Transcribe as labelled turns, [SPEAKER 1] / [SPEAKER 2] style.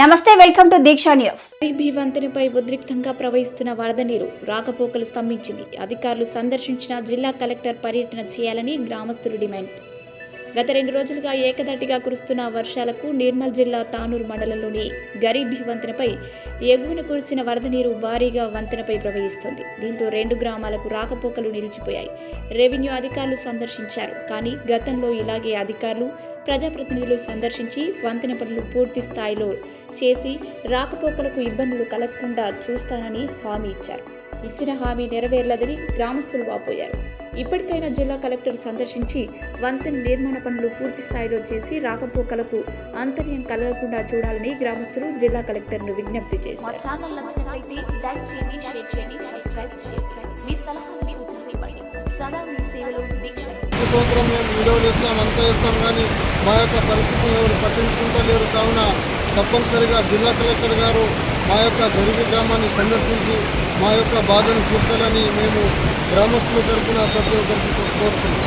[SPEAKER 1] నమస్తే welcome to Deeksha news.
[SPEAKER 2] BB వంతెనపై ఉద్రిక్తంగా ప్రవహిస్తున్న వరద నీరు రాకపోకలు స్తంభించింది. అధికారులు సందర్శించిన జిల్లా కలెక్టర్ పర్యటన చేయాలని గ్రామస్తులు డిమాండ్. గత రెండు రోజులుగా ఏకధాటిగా కురుస్తున్న వర్షాలకు నిర్మల్ జిల్లా తానూరు మండలంలోని గరీబీ వంతెనపై ఎగువన కురిసిన వరద నీరు భారీగా వంతెనపై ప్రవహిస్తుంది. దీంతో రెండు గ్రామాలకు రాకపోకలు నిలిచిపోయాయి. రెవెన్యూ అధికారులు సందర్శించారు. కానీ గతంలో ఇలాగే అధికారులు ప్రజాప్రతినిధులు సందర్శించి వంతెన పనులు పూర్తి స్థాయిలో చేసి రాకపోకలకు ఇబ్బందులు కలగకుండా చూస్తానని హామీ ఇచ్చారు. ఇచ్చిన హామీ నెరవేర్లదని గ్రామస్తులు వాపోయారు. ఇప్పటికైనా జిల్లా కలెక్టర్ సందర్శించి వంతెన నిర్మాణ పనులు పూర్తి స్థాయిలో చేసి రాకపోకలకు అంతర్యం కలగకుండా చూడాలని గ్రామస్తులు జిల్లా కలెక్టర్ను విజ్ఞప్తి
[SPEAKER 3] మా
[SPEAKER 2] చేశారు
[SPEAKER 3] ఛానల్ నచ్చినట్లయితే లైక్ చేయండి షేర్ చేయండి సబ్స్క్రైబ్ చేయండి. మీ సలహాలు సూచనలు ఇవ్వండి. సదా మీ సేవలో దీక్ష
[SPEAKER 4] ప్రతి సంవత్సరం మేము వీడియోలు ఇస్తాం అంతా ఇస్తాం కానీ మా యొక్క ఎవరు కావున తప్పనిసరిగా జిల్లా కలెక్టర్ గారు మా యొక్క గరిబి గ్రామాన్ని సందర్శించి మా యొక్క బాధను తీర్చాలని మేము గ్రామస్తుల తరఫున ప్రతి ఒక్కరికి కోరుతున్నాం